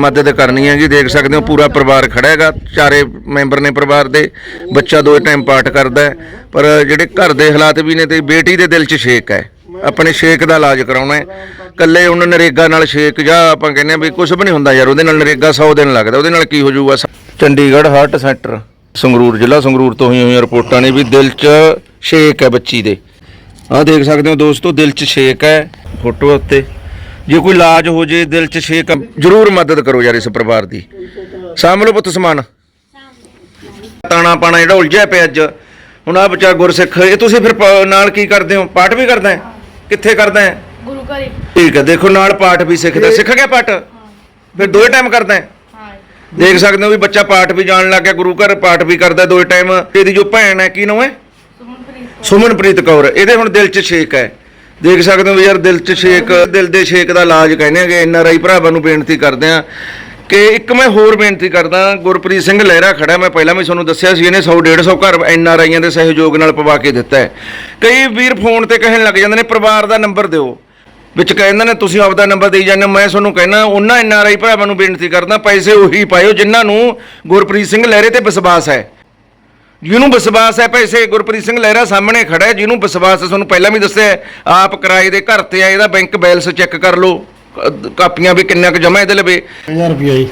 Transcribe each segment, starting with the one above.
ਮਦਦ ਕਰਨੀ ਹੈ ਜੀ, ਦੇਖ ਸਕਦੇ ਹੋ ਪੂਰਾ ਪਰਿਵਾਰ ਖੜਾ ਹੈਗਾ, ਚਾਰੇ ਮੈਂਬਰ ਨੇ ਪਰਿਵਾਰ ਦੇ, ਬੱਚਾ ਦੋ ਟਾਈਮ ਪਾਠ ਕਰਦਾ ਹੈ, ਪਰ ਜਿਹੜੇ ਘਰ ਦੇ ਹਾਲਾਤ ਵੀ ਨੇ ਤੇ ਬੇਟੀ ਦੇ ਦਿਲ 'ਚ ਸ਼ੇਕ ਹੈ, ਆਪਣੇ ਸ਼ੇਕ ਦਾ ਇਲਾਜ ਕਰਾਉਣਾ ਹੈ ਕੱਲੇ ਉਹਨਾਂ ਨਰੇਗਾ ਨਾਲ ਸ਼ੇਕ ਜਾਂ ਆਪਾਂ ਕਹਿੰਦੇ ਆ ਵੀ ਕੁਝ ਵੀ ਨਹੀਂ ਹੁੰਦਾ ਯਾਰ, ਉਹਦੇ ਨਾਲ ਨਰੇਗਾ 100 ਦਿਨ ਲੱਗਦਾ, ਉਹਦੇ ਨਾਲ ਕੀ ਹੋ ਜਾਊਗਾ ਚੰਡੀਗੜ੍ਹ ਹਾਰਟ ਸੈਂਟਰ ਸੰਗਰੂਰ ਜ਼ਿਲ੍ਹਾ, ਸੰਗਰੂਰ ਤੋਂ ਹੋਈਆਂ ਹੋਈਆਂ ਰਿਪੋਰਟਾਂ ਨੇ ਵੀ ਦਿਲ 'ਚ ਸ਼ੇਕ ਹੈ ਬੱਚੀ ਦੇ। ਆਹ ਦੇਖ ਸਕਦੇ ਹੋ ਦੋਸਤੋ, ਦਿਲ 'ਚ ਛੇਕ ਹੈ, ਫੋਟੋ ਉੱਤੇ। ਜੇ ਕੋਈ ਇਲਾਜ ਹੋ ਜੇ ਦਿਲ 'ਚ ਛੇਕ ਜਰੂਰ ਮਦਦ ਕਰੋ ਯਾਰ ਇਸ ਪਰਿਵਾਰ ਦੀ। ਸਾਂਭ ਲਓ ਪੁੱਤ ਸਮਾਨ। ਤਾਣਾ ਪਾਣਾ ਜਿਹੜਾ ਉਲਝਿਆ ਪਿਆ ਅੱਜ। ਹੁਣ ਆ ਬੱਚਾ ਗੁਰਸਿੱਖ ਇਹ ਤੁਸੀਂ ਫਿਰ ਪ- ਨਾਲ ਕੀ ਕਰਦੇ ਹੋ? ਪਾਠ ਵੀ ਕਰਦਾ ਹੈ? ਕਿੱਥੇ ਕਰਦਾ ਹੈ? ਗੁਰੂ ਘਰੇ ਠੀਕ ਹੈ ਦੇਖੋ ਨਾਲ ਪਾਠ ਵੀ ਸਿੱਖਦਾ ਸਿੱਖ ਗਿਆ ਪਾਠ? ਫਿਰ ਦੋਏ ਟਾਈਮ ਕਰਦਾ ਹੈ? ਹਾਂ। ਦੇਖ ਸਕਦੇ ਹੋ ਵੀ ਬੱਚਾ ਪਾਠ ਵੀ ਜਾਣ ਲੱਗ ਗਿਆ ਗੁਰੂ ਘਰ ਪਾਠ ਵੀ ਕਰਦਾ ਦੋਏ ਟਾਈਮ ਇਹਦੀ ਜੋ ਭੈਣ ਹੈ ਕੀ ਨਾਮ ਹੈ? ਸੁਮਨਪ੍ਰੀਤ ਸੁਮਨਪ੍ਰੀਤ ਕੌਰ। ਇਹਦੇ ਹੁਣ ਦਿਲ 'ਚ ਛੇਕ ਹੈ। ਦੇਖ ਸਕਦੇ ਹੋ ਵੀ ਯਾਰ ਦਿਲ 'ਚ ਛੇਕ, ਦਿਲ ਦੇ ਛੇਕ ਦਾ ਇਲਾਜ ਕਹਿੰਦੇ ਹੈਗੇ ਐਨ ਆਰ ਆਈ ਭਰਾਵਾਂ ਨੂੰ ਬੇਨਤੀ ਕਰਦੇ ਆ ਕਿ ਇੱਕ ਮੈਂ ਹੋਰ ਬੇਨਤੀ ਕਰਦਾ, ਗੁਰਪ੍ਰੀਤ ਸਿੰਘ ਲਹਿਰਾ ਖੜਾ, ਮੈਂ ਪਹਿਲਾਂ ਵੀ ਤੁਹਾਨੂੰ ਦੱਸਿਆ ਸੀ, ਇਹਨੇ 100 150 ਘਰ ਐਨ ਆਰ ਆਈਆਂ ਦੇ ਸਹਿਯੋਗ ਨਾਲ ਪਵਾ ਕੇ ਦਿੱਤਾ ਹੈ ਕਈ ਵੀਰ ਫੋਨ ਤੇ ਕਹਿਣ ਲੱਗ ਜਾਂਦੇ ਨੇ, ਪਰਿਵਾਰ ਦਾ ਨੰਬਰ ਦਿਓ ਵਿੱਚ ਕਹਿੰਦੇ ਨੇ, ਤੁਸੀਂ ਆਪਦਾ ਨੰਬਰ ਦੇਈ ਜਾਂਦੇ ਹੋ। ਮੈਂ ਤੁਹਾਨੂੰ ਕਹਿਣਾ, ਉਹਨਾਂ ਐਨ ਆਰ ਆਈ ਭਰਾਵਾਂ ਨੂੰ ਬੇਨਤੀ ਕਰਦਾ, ਪੈਸੇ ਉਹੀ ਪਾਇਓ, ਜਿਨ੍ਹਾਂ ਨੂੰ ਗੁਰਪ੍ਰੀਤ ਸਿੰਘ ਲਹਿਰੇ ਤੇ ਵਿਸ਼ਵਾਸ ਹੈ ਜਿਹਨੂੰ ਵਿਸ਼ਵਾਸ ਹੈ ਪੈਸੇ ਗੁਰਪ੍ਰੀਤ ਸਿੰਘ ਲਹਿਰਾ ਸਾਹਮਣੇ ਖੜਾ ਹੈ ਜਿਹਨੂੰ ਵਿਸ਼ਵਾਸ ਹੈ ਤੁਹਾਨੂੰ ਪਹਿਲਾਂ ਵੀ ਦੱਸਿਆ ਆਪ ਕਿਰਾਏ ਦੇ ਘਰ ਤੇ ਆ ਇਹਦਾ ਬੈਂਕ ਬੈਲੈਂਸ ਚੈੱਕ ਕਰ ਲਓ ਕਾਪੀਆਂ ਵੀ ਕਿੰਨਾ ਕੁ ਜਮਾ ਇਹਦੇ ਲਵੇ। 1000 ਰੁਪਇਆ ਜੀ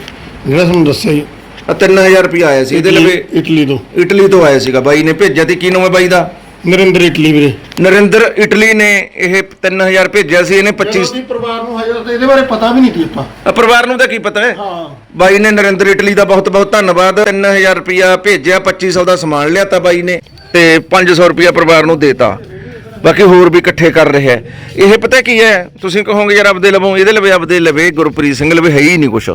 ਜਿਹੜਾ ਤੁਹਾਨੂੰ ਦੱਸਿਆ ਜੀ। ਆਹ 3000 ਰੁਪਇਆ ਆਇਆ ਸੀ ਇਹਦੇ ਲਵੇ। ਇਟਲੀ- ਇਟਲੀ ਤੋਂ। ਇਟਲੀ ਤੋਂ ਆਇਆ ਸੀਗਾ ਬਾਈ ਨੇ ਭੇਜਿਆ ਤੇ ਕੀ ਨਾਮ ਹੈ ਬਾਈ ਦਾ? ਨਰਿੰਦਰ ਇਟਲੀ ਵੀਰੇ। ਨਰਿੰਦਰ ਇਟਲੀ ਨੇ ਇਹ 3000 ਭੇਜਿਆ ਸੀ ਇਹਨੇ 25 ਅਸੀਂ ਪਰਿਵਾਰ ਨੂੰ ਹਜੇ ਤਾਂ ਇਹਦੇ ਬਾਰੇ ਪਤਾ ਵੀ ਨਹੀਂ ਸੀ ਆਪਾਂ। ਅ, ਪਰਿਵਾਰ ਨੂੰ ਤਾਂ ਕੀ ਪਤਾ ਹੈ? ਹਾਂ। ਬਾਈ ਨੇ ਨਰਿੰਦਰ ਇਟਲੀ ਦਾ ਬਹੁਤ ਬਹੁਤ ਧੰਨਵਾਦ। 3000 ਰੁਪਿਆ ਭੇਜਿਆ 2500 ਦਾ ਸਮਾਨ ਲਿਆਤਾ ਬਾਈ ਨੇ ਤੇ 500 ਰੁਪਿਆ ਪਰਿਵਾਰ ਨੂੰ ਦੇਤਾ। ਬਾਕੀ ਹੋਰ ਵੀ ਇਕੱਠੇ ਕਰ ਰਿਹਾ ਹੈ। ਇਹ ਪਤਾ ਕੀ ਹੈ? ਤੁਸੀਂ ਕਹੋਗੇ ਯਾਰ ਆਪਦੇ ਲਵੋ ਇਹਦੇ ਲਵੇ ਆਪਦੇ ਲਵੇ ਗੁਰਪ੍ਰੀਤ ਸਿੰਘ ਲਵੇ ਹੈ ਹੀ ਨਹੀਂ ਕੁਛ।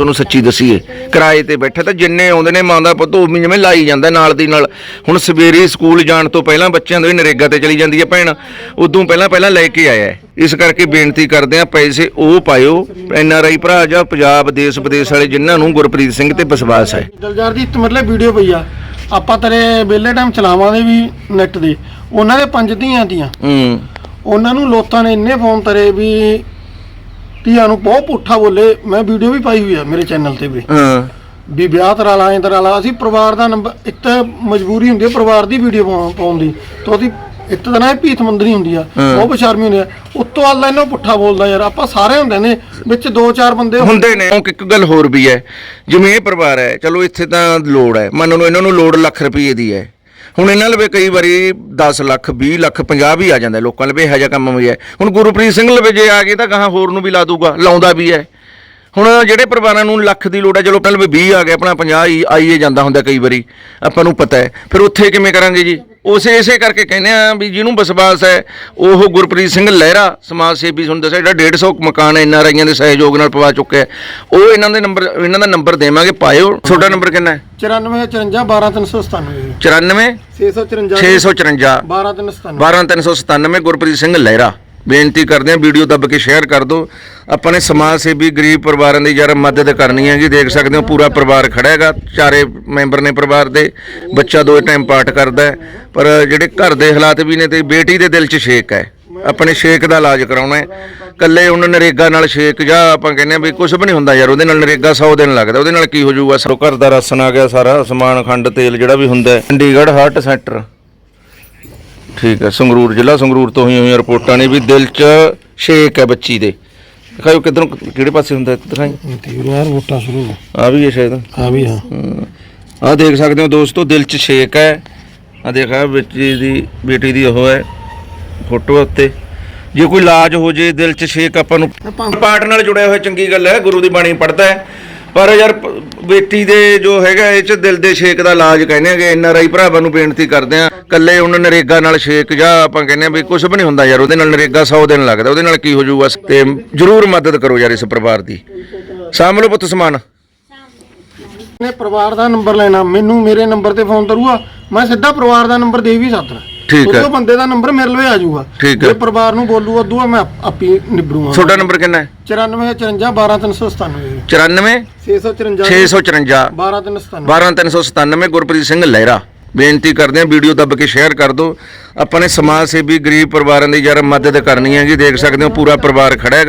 ਤੁਹਾਨੂੰ ਸੱਚੀ ਦਸੀਏ। ਕਿਰਾਏ ਤੇ ਬੈਠੇ ਤਾਂ ਜਿੰਨੇ ਆਉਂਦੇ ਨੇ ਮਾਂ ਦਾ ਪੁੱਤ ਉਹ ਵੀ ਜਿਵੇਂ ਲਾਈ ਜਾਂਦਾ ਨਾਲ ਦੀ ਨਾਲ। ਹੁਣ ਸਵੇਰੇ ਸਕੂਲ ਜਾਣ ਤੋਂ ਪਹਿਲਾਂ ਬੱਚਿਆਂ ਦੇ ਨਰੇਗਾ ਤੇ ਚਲੀ ਜਾਂਦੀ ਹੈ ਭੈਣ। ਉਦੋਂ ਪਹਿਲਾਂ ਪਹਿਲਾਂ ਲੈ ਕੇ ਆਇਆ। ਇਸ ਕਰਕੇ ਬੇਨਤੀ ਕਰਦੇ ਆ ਪੈਸੇ ਉਹ ਪਾਇਓ। ਐਨ ਆਰ ਆਈ ਭਰਾ ਜਾਂ ਪੰਜਾਬ ਦੇਸ਼ ਵਿਦੇਸ਼ ਵਾਲੇ ਜਿਨ੍ਹਾਂ ਨੂੰ ਗੁਰਪ੍ਰੀਤ ਸਿੰਘ ਤੇ ਵਿਸ਼ਵਾਸ ਹੈ। ਦਲਜਾਰ ਦੀ ਮਤਲਬ ਵੀਡੀਓ ਪਈ ਆ। ਆਪਾਂ ਤੇਰੇ ਵਿਹਲੇ ਟਾਈਮ ਚਲਾਵਾਂਗੇ ਵੀ ਨੈਟ ਦੇ। ਉਹਨਾਂ ਦੇ ਪੰਜ ਧੀਆਂ ਦੀਆਂ ਹੂੰ। ਉਹਨਾਂ ਨੂੰ ਲੋਕਾਂ ਨੇ ਇੰਨੇ ਫੋਨ ਤਰੇ ਵੀ ਧੀਆਂ ਨੂੰ ਬਹੁਤ ਪੁੱਠਾ ਬੋਲੇ ਮੈਂ ਵੀਡੀਓ ਵੀ ਪਾਈ ਹੋਈ ਆ ਮੇਰੇ ਚੈਨਲ ਤੇ ਵੀ। ਹਾਂ। ਵੀ ਵਿਆਹ ਤਰਾ ਲਾ ਐਂ ਤਰਾ ਲਾ ਅਸੀਂ ਪਰਿਵਾਰ ਦਾ ਨੰਬਰ ਇੱਕ ਤਾਂ ਮਜਬੂਰੀ ਹੁੰਦੀ ਹੈ ਪਰਿਵਾਰ ਦੀ ਵੀਡੀਓ ਪਾਉਣ ਦੀ ਤਾਂ ਉਹਦੀ ਇੱਕ ਤਾਂ ਨਾ ਭੀਤ ਮੰਦਰੀ ਹੁੰਦੀ ਆ ਉਹ ਬਸ਼ਰਮੀ ਹੁੰਦੀ ਆ। ਉੱਤੋਂ ਅੱਲਾ ਇਹਨੂੰ ਪੁੱਠਾ ਬੋਲਦਾ ਯਾਰ ਆਪਾਂ ਸਾਰੇ ਹੁੰਦੇ ਨੇ ਵਿੱਚ ਦੋ ਚਾਰ ਬੰਦੇ ਹੁੰਦੇ ਨੇ ਉਹ ਇੱਕ ਗੱਲ ਹੋਰ ਵੀ ਹੈ ਜਿਵੇਂ ਇਹ ਪਰਿਵਾਰ ਹੈ ਚਲੋ ਇੱਥੇ ਤਾਂ ਲੋੜ ਹੈ ਮੰਨ ਲਓ ਇਹਨਾਂ ਨੂੰ ਲੋੜ ਲੱਖ ਰੁਪਏ ਦੀ ਹੈ। ਹੁਣ ਇਹਨਾਂ ਲਵੇ ਕਈ ਵਾਰੀ 10 ਲੱਖ 20 ਲੱਖ 50 ਵੀ ਆ ਜਾਂਦਾ ਲੋਕਾਂ ਲਵੇ, ਇਹੋ ਜਿਹਾ ਕੰਮ ਵੀ ਹੈ। ਹੁਣ ਗੁਰਪ੍ਰੀਤ ਸਿੰਘ ਲਵੇ ਜੇ ਆ ਗਏ ਤਾਂ ਗਾਹਾਂ ਹੋਰ ਨੂੰ ਵੀ ਲਾ ਦੂਗਾ, ਲਾਉਂਦਾ ਵੀ ਹੈ। ਹੁਣ ਜਿਹੜੇ ਪਰਿਵਾਰਾਂ ਨੂੰ ਲੱਖ ਦੀ ਲੋੜ ਹੈ, ਚਲੋ ਪਹਿਲਾਂ ਵੀ 20 ਆ ਗਿਆ ਆਪਣਾ 50 ਹੀ ਆਈਏ ਜਾਂਦਾ ਹੁੰਦਾ ਕਈ ਵਾਰੀ, ਆਪਾਂ ਨੂੰ ਪਤਾ ਹੈ। ਫਿਰ ਉੱਥੇ ਕਿਵੇਂ ਕਰਾਂਗੇ ਜੀ? ਉਸੇ ਇਸੇ ਕਰਕੇ ਕਹਿੰਦੇ ਆ ਵੀ ਜਿਹਨੂੰ ਵਿਸ਼ਵਾਸ ਹੈ ਉਹ ਗੁਰਪ੍ਰੀਤ ਸਿੰਘ ਲਹਿਰਾ ਸਮਾਜ ਸੇਵੀ ਤੁਹਾਨੂੰ ਦੱਸਿਆ ਜਿਹੜਾ 150 ਮਕਾਨ ਐਨ ਆਰ ਆਈਆਂ ਦੇ ਸਹਿਯੋਗ ਨਾਲ ਪਵਾ ਚੁੱਕਿਆ। ਉਹ ਇਹਨਾਂ ਦੇ ਨੰਬਰ ਇਹਨਾਂ ਦਾ ਨੰਬਰ ਦੇਵਾਂਗੇ ਪਾਇਓ। ਤੁਹਾਡਾ ਨੰਬਰ ਕਿੰਨਾ ਹੈ? 94 54 12397 94 654 654 12397 12397 ਗੁਰਪ੍ਰੀਤ ਸਿੰਘ ਲਹਿਰਾ। ਬੇਨਤੀ ਕਰਦੇ ਆ ਵੀਡੀਓ ਦੱਬ ਕੇ ਸ਼ੇਅਰ ਕਰ ਦਿਓ। ਆਪਾਂ ਨੇ ਸਮਾਜ ਸੇਵੀ ਗਰੀਬ ਪਰਿਵਾਰਾਂ ਦੀ ਯਾਰ ਮਦਦ ਕਰਨੀ ਹੈ ਜੀ। ਦੇਖ ਸਕਦੇ ਹੋ, ਪੂਰਾ ਪਰਿਵਾਰ ਖੜਾ ਹੈਗਾ। ਚਾਰੇ ਮੈਂਬਰ ਨੇ ਪਰਿਵਾਰ ਦੇ। ਬੱਚਾ ਦੋ ਟਾਈਮ ਪਾਠ ਕਰਦਾ ਹੈ। ਪਰ ਜਿਹੜੇ ਘਰ ਦੇ ਹਾਲਾਤ ਵੀ ਨੇ ਤੇ ਬੇਟੀ ਦੇ ਦਿਲ 'ਚ ਛੇਕ ਹੈ। ਆਪਣੇ ਛੇਕ ਦਾ ਇਲਾਜ ਕਰਾਉਣਾ ਹੈ। ਕੱਲੇ ਉਹਨਾਂ ਨਰੇਗਾ ਨਾਲ ਛੇਕ ਜਾਂ ਆਪਾਂ ਕਹਿੰਦੇ ਆ ਵੀ ਕੁਝ ਵੀ ਨਹੀਂ ਹੁੰਦਾ ਯਾਰ, ਉਹਦੇ ਨਾਲ ਨਰੇਗਾ 100 ਦਿਨ ਲੱਗਦਾ, ਉਹਦੇ ਨਾਲ ਕੀ ਹੋ ਜਾਊਗਾ? ਸੋ ਘਰ ਦਾ ਰਾਸ਼ਨ ਆ ਗਿਆ ਸਾਰਾ, ਸਮਾਨ, ਖੰਡ, ਤੇਲ ਜਿਹੜਾ ਵੀ ਹੁੰਦਾ ਚੰਡੀਗੜ੍ਹ ਹਾਰਟ ਸੈਂਟਰ ਠੀਕ ਹੈ ਸੰਗਰੂਰ ਜ਼ਿਲ੍ਹਾ ਸੰਗਰੂਰ ਤੋਂ ਹੋਈਆਂ ਹੋਈਆਂ ਰਿਪੋਰਟਾਂ ਨੇ ਵੀ ਦਿਲ 'ਚ ਛੇਕ ਹੈ ਬੱਚੀ ਦੇ। ਦਿਖਾਓ ਕਿੱਧਰੋਂ ਕਿਹੜੇ ਪਾਸੇ ਹੁੰਦਾ ਹੈ? ਦਿਖਾਈ ਤੀਵਰਾਰ ਵੋਟਾਂ ਸ਼ੁਰੂ ਆ ਵੀ ਹੈ ਸ਼ਾਇਦ। ਆ ਵੀ ਹਾਂ। ਆ ਦੇਖ ਸਕਦੇ ਹੋ ਦੋਸਤੋ ਦਿਲ 'ਚ ਛੇਕ ਹੈ। ਆ ਦੇਖਾ ਬੱਚੀ ਦੀ ਬੇਟੀ ਦੀ ਉਹ ਹੈ ਫੋਟੋ ਉੱਤੇ। ਜੇ ਕੋਈ ਇਲਾਜ ਹੋ ਜੇ ਦਿਲ 'ਚ ਛੇਕ ਆਪਾਂ ਨੂੰ ਪਾਠ ਨਾਲ ਜੁੜਿਆ ਹੋਇਆ ਚੰਗੀ ਗੱਲ ਹੈ ਗੁਰੂ ਦੀ ਬਾਣੀ ਪੜਦਾ ਹੈ। ਪਰ ਯਾਰ ਪ- ਬੇਟੀ ਦੇ ਜੋ ਹੈਗਾ ਇਹ 'ਚ ਦਿਲ ਦੇ ਛੇਕ ਦਾ ਇਲਾਜ ਕਹਿੰਦੇ ਹੈਗੇ ਐਨ ਆਰ ਆਈ ਭਰਾਵਾਂ ਨੂੰ ਬੇਨਤੀ ਕਰਦੇ ਆ ਕੱਲੇ ਉਹਨਾਂ ਨਰੇਗਾ ਨਾਲ ਛੇਕ ਜਾਂ ਆਪਾਂ ਕਹਿੰਦੇ ਆ ਵੀ ਕੁਝ ਵੀ ਨਹੀਂ ਹੁੰਦਾ ਯਾਰ ਉਹਦੇ ਨਾਲ ਨਰੇਗਾ 100 ਦਿਨ ਲੱਗਦਾ ਉਹਦੇ ਨਾਲ ਕੀ ਹੋ ਜਾਊਗਾ? ਤੇ ਜਰੂਰ ਮਦਦ ਕਰੋ ਯਾਰ ਇਸ ਪਰਿਵਾਰ ਦੀ। ਸਾਂਭ ਲਓ ਪੁੱਤ ਸਮਾਨ। ਨੇ ਪਰਿਵਾਰ ਦਾ ਨੰਬਰ ਲੈਣਾ ਮੈਨੂੰ ਮੇਰੇ ਨੰਬਰ ਤੇ ਫੋਨ ਕਰੂਗਾ ਮੈਂ ਸਿੱਧਾ ਪਰਿਵਾਰ ਦਾ ਨੰਬਰ ਦੇ ਵੀ ਸਕਦਾ ਠੀਕ ਹੈ। ਉਹ ਬੰਦੇ ਦਾ ਨੰਬਰ ਮੇਰੇ ਲਵੇ ਆ ਜਾਊਗਾ। ਠੀਕ ਹੈ। ਜੇ ਪਰਿਵਾਰ ਨੂੰ ਬੋਲੂਗਾ ਦੂਆ ਮੈਂ ਆਪ- ਆਪੀ ਨਿਬੜੂਗਾ। ਤੁਹਾਡਾ ਨੰਬਰ ਕਿੰਨਾ ਹੈ? 94 54 12397 94 654 654 12397 12397 ਗੁਰਪ੍ਰੀਤ ਸਿੰਘ ਲਹਿਰਾ। ਬੇਨਤੀ ਕਰਦੇ ਆ ਵੀਡੀਓ ਦੱਬ ਕੇ ਸ਼ੇਅਰ ਕਰ ਦਿਓ। ਆਪਾਂ ਨੇ ਸਮਾਜ ਸੇਵੀ, ਗਰੀਬ ਪਰਿਵਾਰਾਂ ਦੀ ਯਾਰ ਮਦਦ ਕਰਨੀ ਹੈ ਜੀ, ਦੇਖ ਸਕਦੇ ਹੋ ਪੂਰਾ ਪਰਿਵਾਰ ਖੜਾ ਹੈਗਾ।